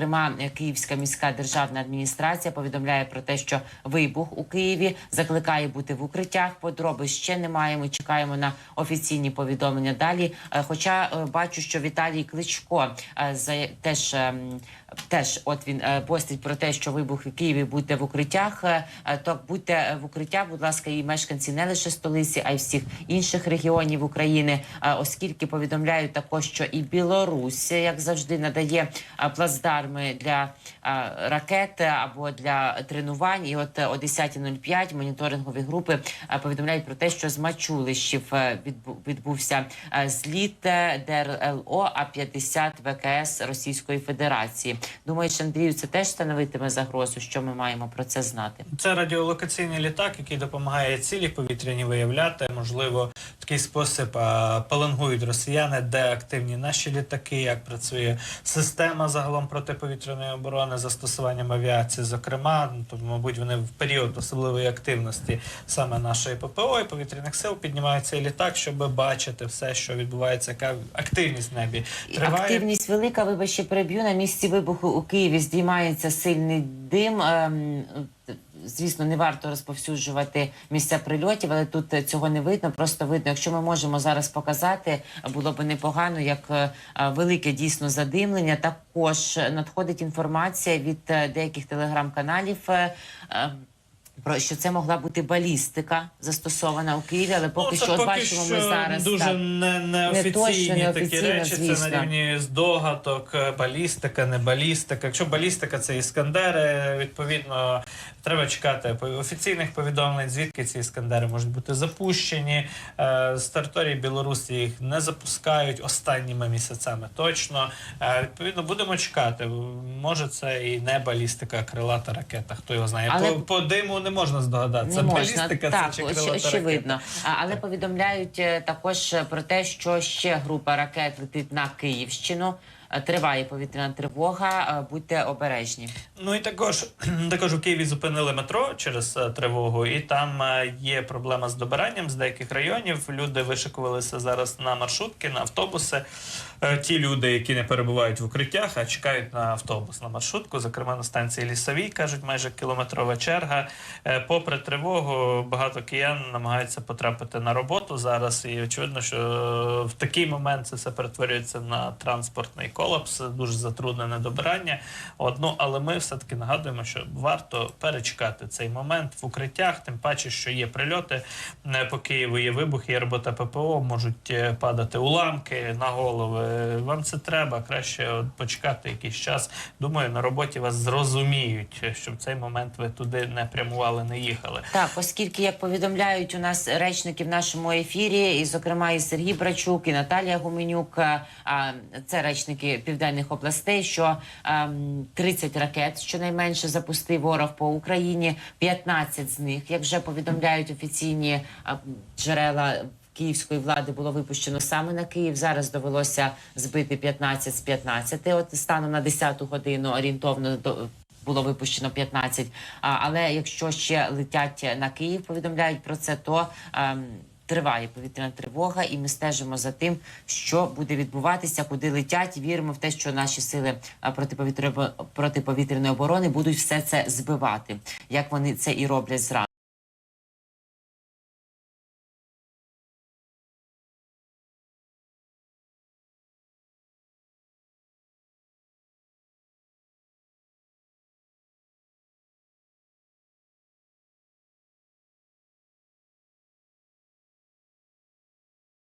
Зокрема, Київська міська державна адміністрація повідомляє про те, що вибух у Києві закликає бути в укриттях. Подроби ще не маємо. Чекаємо на офіційні повідомлення далі. Е, Хоча е, бачу, що Віталій Кличко е, за теж. Теж от він е, постить про те, що вибух в Києві будьте в укриттях. Е, е, То будьте в укриттях, будь ласка, і мешканці не лише столиці, а й всіх інших регіонів України, оскільки повідомляють також, що і Білорусь, як завжди, надає плацдарми для ракет або для тренувань. І от о 10.05 моніторингові групи повідомляють про те, що з Мачулищів відбувся зліт ДРЛО А-50 ВКС Російської Федерації. Думаєш, Андрію, це теж становитиме загрозу? Що ми маємо про це знати? Це радіолокаційний літак, який допомагає цілі повітряні виявляти. Можливо, такий спосіб а, пеленгують росіяни, де активні наші літаки, як працює система загалом протиповітряної оборони застосуванням авіації. Зокрема, то, мабуть, вони в період особливої активності саме нашої ППО і повітряних сил піднімають цей літак, щоб бачити все, що відбувається, яка активність в небі триває. Активність велика. Вибач, ще переб'ю на місці вибуху у Києві. Здіймається сильний дим. Ем, Звісно, не варто розповсюджувати місця прильотів, але тут е, цього не видно. Просто видно, якщо ми можемо зараз показати, було б непогано, як е, е, велике дійсно задимлення. Також надходить інформація від е, деяких телеграм-каналів. Про що це могла бути балістика застосована у Києві, але поки ну, що поки бачимо що ми зараз дуже так. не, неофіційні точно, такі речі. Це на рівні здогадок, е, балістика, не балістика. Якщо балістика це іскандери, відповідно треба чекати офіційних повідомлень, звідки ці іскандери можуть бути запущені. Е, З території Білорусі їх не запускають останніми місяцями. Точно Е, відповідно будемо чекати. Може, це і не балістика, а крилата ракета. Хто його знає? Але- По, по диму не можна здогадатися. Не можна, балістика так, це чи крилата очевидно. А, Але повідомляють е, також е, про те, що ще група ракет летить на Київщину. Е, Триває повітряна тривога. Е, Будьте обережні. Ну і також також у Києві зупинили метро через е, тривогу, і там є проблема з добиранням з деяких районів. Люди вишикувалися зараз на маршрутки, на автобуси. Ті люди, які не перебувають в укриттях, а чекають на автобус на маршрутку, зокрема на станції Лісовій, кажуть, майже кілометрова черга. Попри тривогу, багато киян намагаються потрапити на роботу зараз. І очевидно, що в такий момент це все перетворюється на транспортний колапс, дуже затруднене добирання. От, ну, але ми все-таки нагадуємо, що варто перечекати цей момент в укриттях, тим паче, що є прильоти е, по Києву, є вибухи, є робота ППО, можуть е, падати уламки на голови. Вам це треба краще почекати якийсь час. Думаю, на роботі вас зрозуміють, щоб цей момент ви туди не прямували, не їхали. Так, оскільки як повідомляють у нас речники в нашому ефірі, і зокрема і Сергій Брачук, і Наталія Гуменюк, е, а, це речники південних областей, що ем, 30 ракет щонайменше запустив ворог по Україні, 15 з них, як вже повідомляють офіційні джерела. Київської влади було випущено саме на Київ. Зараз довелося збити 15 з 15. От станом на 10 годину орієнтовно до було випущено 15. А, але якщо ще летять на Київ, повідомляють про це, то ем, триває повітряна тривога, і ми стежимо за тим, що буде відбуватися, куди летять. Віримо в те, що наші сили протиповітряної оборони будуть все це збивати, як вони це і роблять зранку.